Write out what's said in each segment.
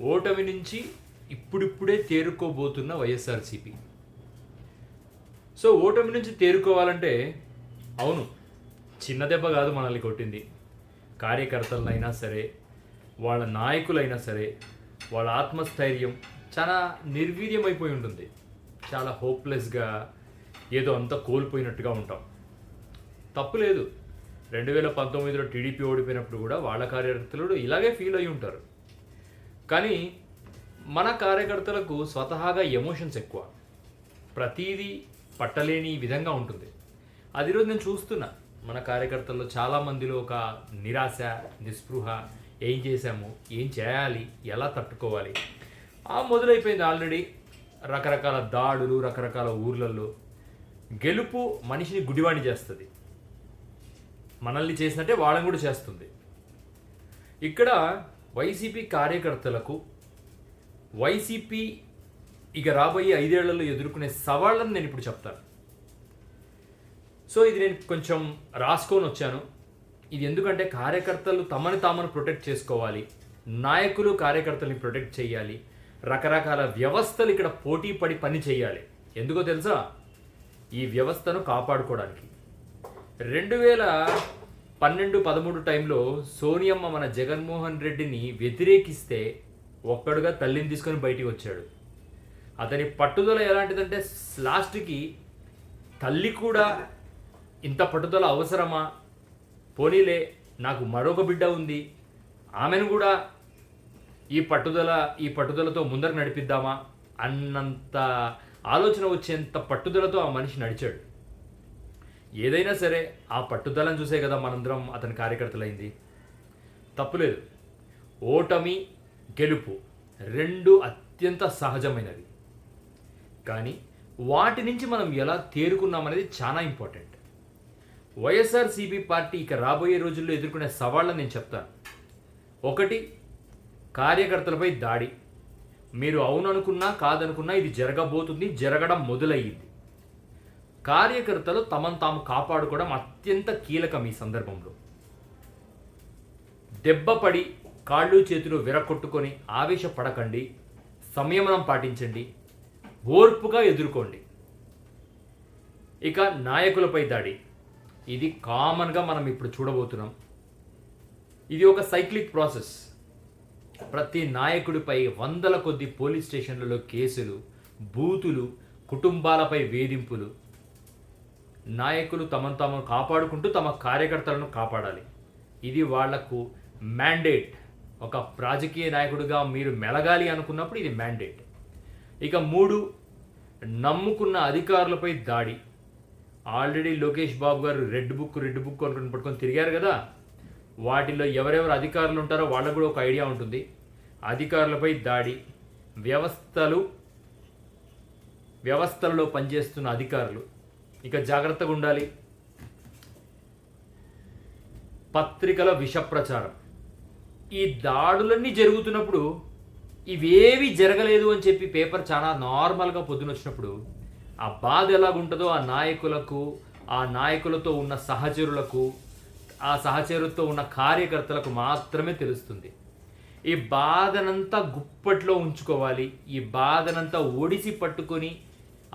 ఓటమి నుంచి ఇప్పుడిప్పుడే తేరుకోబోతున్న వైఎస్ఆర్సీపీ. సో ఓటమి నుంచి తేరుకోవాలంటే అవును చిన్న దెబ్బ కాదు మనల్ని కొట్టింది. కార్యకర్తలైనా సరే వాళ్ళ నాయకులైనా సరే వాళ్ళ ఆత్మస్థైర్యం చాలా నిర్వీర్యమైపోయి ఉంటుంది. చాలా హోప్లెస్గా ఏదో అంతా కోల్పోయినట్టుగా ఉంటాం. తప్పు లేదు. రెండు వేల పంతొమ్మిదిలో టీడీపీ ఓడిపోయినప్పుడు కూడా వాళ్ళ కార్యకర్తలు ఇలాగే ఫీల్ అయి ఉంటారు. కానీ మన కార్యకర్తలకు స్వతహాగా ఎమోషన్స్ ఎక్కువ. ప్రతీదీ పట్టలేని విధంగా ఉంటుంది. అది ఈరోజు నేను చూస్తున్నా. మన కార్యకర్తల్లో చాలా మందిలో ఒక నిరాశ నిస్పృహ ఏం చేశాము ఏం చేయాలి ఎలా తట్టుకోవాలి. ఆ మొదలైపోయింది ఆల్రెడీ రకరకాల దాడులు రకరకాల ఊర్లలో గెలుపు మనిషిని గుడివాణి చేస్తుంది. మనల్ని చేసినట్టే వాళ్ళని కూడా చేస్తుంది. ఇక్కడ వైసీపీ కార్యకర్తలకు వైసీపీ ఇక రాబోయే ఐదేళ్ళలో ఎదుర్కొనే సవాళ్ళని నేను ఇప్పుడు చెప్తాను. సో ఇది నేను కొంచెం రాసుకొని వచ్చాను. ఇది ఎందుకంటే కార్యకర్తలు తమని తామను ప్రొటెక్ట్ చేసుకోవాలి. నాయకులు కార్యకర్తల్ని ప్రొటెక్ట్ చేయాలి. రకరకాల వ్యవస్థలు ఇక్కడ పోటీ పడి పని చేయాలి. ఎందుకో తెలుసా? ఈ వ్యవస్థను కాపాడుకోవడానికి. రెండు వేల పన్నెండు పదమూడు టైంలో సోనియమ్మ మన జగన్మోహన్ రెడ్డిని వ్యతిరేకిస్తే ఒక్కడుగా తల్లిని తీసుకొని బయటికి వచ్చాడు. అతని పట్టుదల ఎలాంటిదంటే లాస్ట్కి తల్లి కూడా ఇంత పట్టుదల అవసరమా? పోనీలే నాకు మరొక బిడ్డ ఉంది. ఆమెను కూడా ఈ పట్టుదల ఈ పట్టుదలతో ముందర నడిపిద్దామా? అన్నంత ఆలోచన వచ్చేంత పట్టుదలతో ఆ మనిషి నడిచాడు. ఏదైనా సరే ఆ పట్టుదలను చూసే కదా మనందరం అతని కార్యకర్తలైంది. తప్పులేదు. ఓటమి గెలుపు రెండు అత్యంత సహజమైనవి. కానీ వాటి నుంచి మనం ఎలా తేరుకున్నామనేది చాలా ఇంపార్టెంట్. వైఎస్ఆర్సీపీ పార్టీ ఇక రాబోయే రోజుల్లో ఎదుర్కొనే సవాళ్ళని నేను చెప్తాను. ఒకటి కార్యకర్తలపై దాడి. మీరు అవుననుకున్నా కాదనుకున్నా ఇది జరగబోతుంది జరగడం మొదలయ్యింది. కార్యకర్తలు తమను తాము కాపాడుకోవడం అత్యంత కీలకం ఈ సందర్భంలో. దెబ్బపడి కాళ్ళు చేతులు విరకొట్టుకొని ఆవేశపడకండి సంయమనం పాటించండి ఓర్పుగా ఎదుర్కోండి. ఇక నాయకులపై దాడి. ఇది కామన్గా మనం ఇప్పుడు చూడబోతున్నాం. ఇది ఒక సైక్లిక్ ప్రాసెస్. ప్రతి నాయకుడిపై వందల కొద్ది పోలీస్ స్టేషన్లలో కేసులు బూతులు కుటుంబాలపై వేధింపులు నాయకులు తమను తాము కాపాడుకుంటూ తమ కార్యకర్తలను కాపాడాలి. ఇది వాళ్ళకు మ్యాండేట్ ఒక రాజకీయ నాయకుడిగా మీరు మెలగాలి అనుకున్నప్పుడు ఇది మ్యాండేట్ ఇక మూడు నమ్ముకున్న అధికారులపై దాడి. ఆల్రెడీ లోకేష్ బాబు గారు రెడ్ బుక్ రెడ్ బుక్ అనుకుని పట్టుకొని తిరిగారు కదా. వాటిలో ఎవరెవరు అధికారులు ఉంటారో వాళ్ళకు కూడా ఒక ఐడియా ఉంటుంది. అధికారులపై దాడి. వ్యవస్థలు వ్యవస్థలలో పనిచేస్తున్న అధికారులు. ఇక జాగ్రత్తగా ఉండాలి. పత్రికల విషప్రచారం. ఈ దాడులన్నీ జరుగుతున్నప్పుడు ఇవేవి జరగలేదు అని చెప్పి పేపర్ చాలా నార్మల్గా పొద్దున వచ్చినప్పుడు ఆ బాధ ఎలాగుంటుందో ఆ నాయకులకు ఆ నాయకులతో ఉన్న సహచరులకు ఆ సహచరులతో ఉన్న కార్యకర్తలకు మాత్రమే తెలుస్తుంది. ఈ బాధనంతా గుప్పట్లో ఉంచుకోవాలి. ఈ బాధనంతా ఒడిసి పట్టుకొని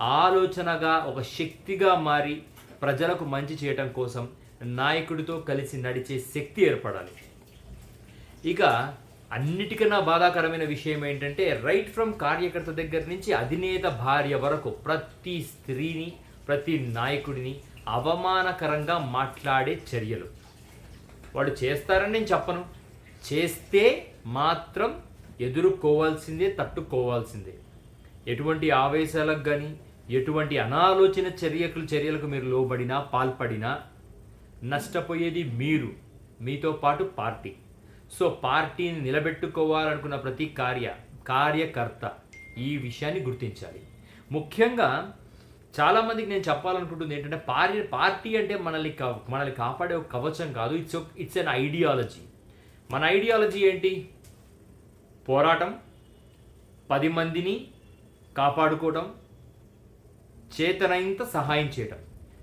ఆలోచనగా ఒక శక్తిగా మారి ప్రజలకు మంచి చేయటం కోసం నాయకుడితో కలిసి నడిచే శక్తి ఏర్పడాలి. ఇక అన్నిటికన్నా బాధాకరమైన విషయం ఏంటంటే రైట్ ఫ్రమ్ కార్యకర్త దగ్గర నుంచి అధినేత భార్య వరకు ప్రతి స్త్రీని ప్రతి నాయకుడిని అవమానకరంగా మాట్లాడే చర్యలు. వాడు చేస్తారని నేను చెప్పను. చేస్తే మాత్రం ఎదుర్కోవాల్సిందే తట్టుకోవాల్సిందే. ఎటువంటి ఆవేశాలకు కానీ ఎటువంటి అనాలోచన చర్యకు చర్యలకు మీరు లోబడినా పాల్పడినా నష్టపోయేది మీరు మీతో పాటు పార్టీ. సో పార్టీని నిలబెట్టుకోవాలనుకున్న ప్రతి కార్య కార్యకర్త ఈ విషయాన్ని గుర్తించాలి. ముఖ్యంగా చాలామందికి నేను చెప్పాలనుకుంటుంది ఏంటంటే పార్టీ పార్టీ అంటే మనల్ని మనల్ని కాపాడే ఒక కవచం కాదు. ఇట్స్ ఇట్స్ అన్ ఐడియాలజీ మన ఐడియాలజీ ఏంటి? పోరాటం పది మందిని కాపాడుకోవడం చేతనైనంత సహాయం చేయడం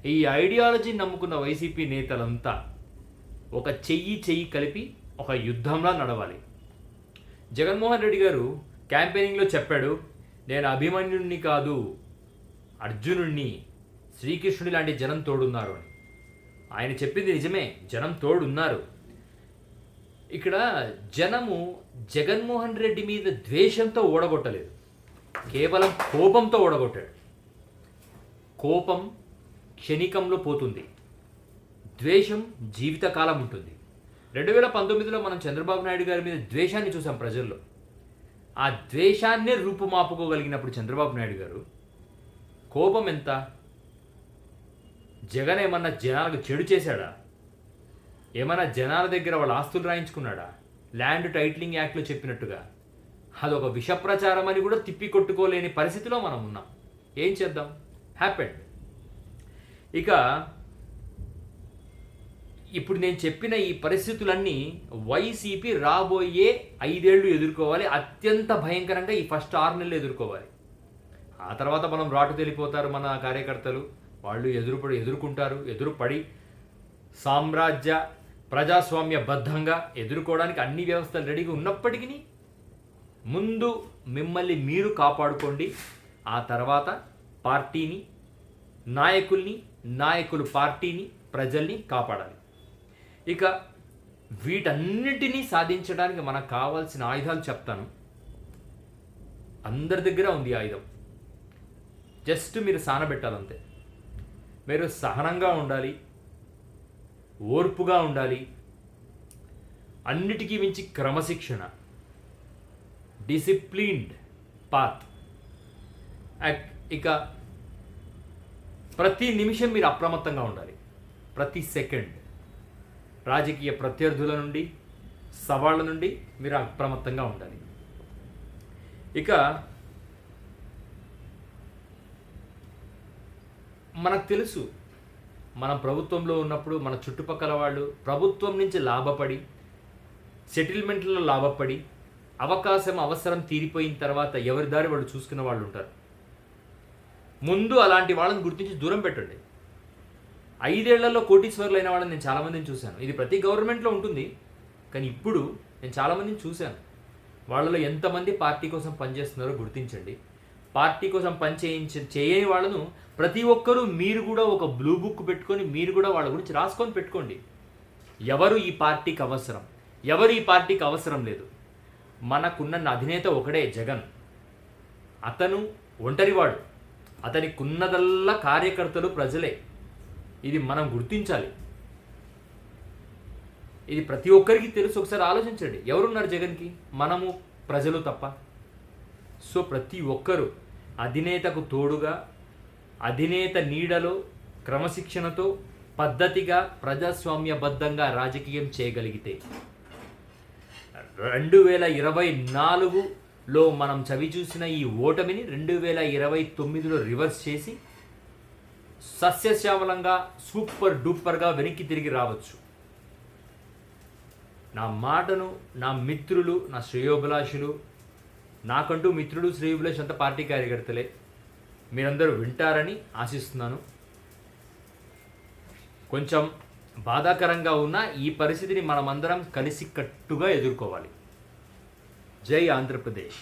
ఈ ఐడియాలజీ నమ్ముకున్న వైసీపీ నేతలంతా ఒక చెయ్యి చెయ్యి కలిపి ఒక యుద్ధంలా నడవాలి. జగన్మోహన్ రెడ్డి గారు క్యాంపెయినింగ్లో చెప్పాడు నేను అభిమన్యుణ్ణి కాదు అర్జునుణ్ణి శ్రీకృష్ణుడి లాంటి జనం తోడున్నారు అని. ఆయన చెప్పింది నిజమే జనం తోడున్నారు. ఇక్కడ జనము జగన్మోహన్ రెడ్డి మీద ద్వేషంతో ఓడగొట్టలేదు. కేవలం కోపంతో ఓడగొట్టాడు. కోపం క్షణికంలో పోతుంది. ద్వేషం జీవితకాలం ఉంటుంది. రెండు వేల పంతొమ్మిదిలో మనం చంద్రబాబు నాయుడు గారి మీద ద్వేషాన్ని చూసాం ప్రజల్లో. ఆ ద్వేషాన్నే రూపుమాపుకోగలిగినప్పుడు చంద్రబాబు నాయుడు గారు కోపం ఎంత? జగన్ ఏమన్నా జనాలకు చెడు చేశాడా? ఏమన్నా జనాల దగ్గర వాళ్ళ ఆస్తులు రాయించుకున్నాడా? ల్యాండ్ టైటిలింగ్ యాక్ట్లో చెప్పినట్టుగా. అదొక విషప్రచారం అని కూడా తిప్పి కొట్టుకోలేని పరిస్థితిలో మనం ఉన్నాం. ఏం చేద్దాం? హ్యాపెండ్ ఇక ఇప్పుడు నేను చెప్పిన ఈ పరిస్థితులన్నీ వైసీపీ రాబోయే ఐదేళ్ళు ఎదుర్కోవాలి. అత్యంత భయంకరంగా ఈ ఫస్ట్ ఆరు నెలలు ఎదుర్కోవాలి. ఆ తర్వాత మనం రాటు తెలిపోతారు మన కార్యకర్తలు. వాళ్ళు ఎదురుపడి ఎదుర్కొంటారు ఎదురుపడి సామ్రాజ్య ప్రజాస్వామ్య బద్ధంగా ఎదుర్కోవడానికి అన్ని వ్యవస్థలు రెడీగా ఉన్నప్పటికీ ముందు మిమ్మల్ని మీరు కాపాడుకోండి. ఆ తర్వాత పార్టీని నాయకుల్ని నాయకులు పార్టీని ప్రజల్ని కాపాడాలి. ఇక వీటన్నిటినీ సాధించడానికి మనకు కావాల్సిన ఆయుధాలు చెప్తాను. అందరి దగ్గర ఉంది ఆయుధం. జస్ట్ మీరు సానబెట్టాలంతే. మీరు సహనంగా ఉండాలి. ఓర్పుగా ఉండాలి. అన్నిటికీ మించి క్రమశిక్షణ. Disciplined path. ఇక ప్రతి నిమిషం మీరు అప్రమత్తంగా ఉండాలి. ప్రతి సెకండ్. రాజకీయ ప్రత్యర్థుల నుండి సవాళ్ళ నుండి మీరు అప్రమత్తంగా ఉండాలి. ఇక మనకు తెలుసు మనం ప్రభుత్వంలో ఉన్నప్పుడు మన చుట్టుపక్కల వాళ్ళు ప్రభుత్వం నుంచి లాభపడి సెటిల్మెంట్లలో లాభపడి అవకాశం అవసరం తీరిపోయిన తర్వాత ఎవరి దారి వాళ్ళు చూసుకున్న వాళ్ళు ఉంటారు. ముందు అలాంటి వాళ్ళని గుర్తించి దూరం పెట్టండి. ఐదేళ్ళలో కోటీశ్వర్లు అయిన వాళ్ళని నేను చాలామందిని చూశాను. ఇది ప్రతి గవర్నమెంట్లో ఉంటుంది. కానీ ఇప్పుడు నేను చాలామందిని చూశాను. వాళ్ళలో ఎంతమంది పార్టీ కోసం పనిచేస్తున్నారో గుర్తించండి. పార్టీ కోసం పని చేయించ చేయని వాళ్ళను ప్రతి ఒక్కరూ మీరు కూడా ఒక బ్లూ బుక్ పెట్టుకొని మీరు కూడా వాళ్ళ గురించి రాసుకొని పెట్టుకోండి. ఎవరు ఈ పార్టీకి అవసరం? ఎవరు ఈ పార్టీకి అవసరం లేదు? మనకున్న అధినేత ఒకడే జగన్. అతను ఒంటరివాడు. అతనికి ఉన్నదల్లా కార్యకర్తలు ప్రజలే. ఇది మనం గుర్తించాలి. ఇది ప్రతి ఒక్కరికి తెలుసు. ఒకసారి ఆలోచించండి. ఎవరున్నారు జగన్కి? మనము ప్రజలు తప్ప. సో ప్రతి ఒక్కరూ అధినేతకు తోడుగా అధినేత నీడలో క్రమశిక్షణతో పద్ధతిగా ప్రజాస్వామ్యబద్ధంగా రాజకీయం చేయగలిగితే. రెండు వేల ఇరవై నాలుగు లో మనం చవి చూసిన ఈ ఓటమిని రెండు వేల ఇరవై తొమ్మిదిలో రివర్స్ చేసి సస్యశ్యామలంగా సూపర్ డూపర్గా వెనక్కి తిరిగి రావచ్చు. నా మాటను నా మిత్రులు నా శ్రేయోభిలాషులు నాకంటూ మిత్రుడు శ్రేయోభిలాష్ అంత పార్టీ కార్యకర్తలే. మీరందరూ వింటారని ఆశిస్తున్నాను. కొంచెం బాధాకరంగా ఉన్న ఈ పరిస్థితిని మనమందరం కలిసికట్టుగా ఎదుర్కోవాలి. జై ఆంధ్రప్రదేశ్.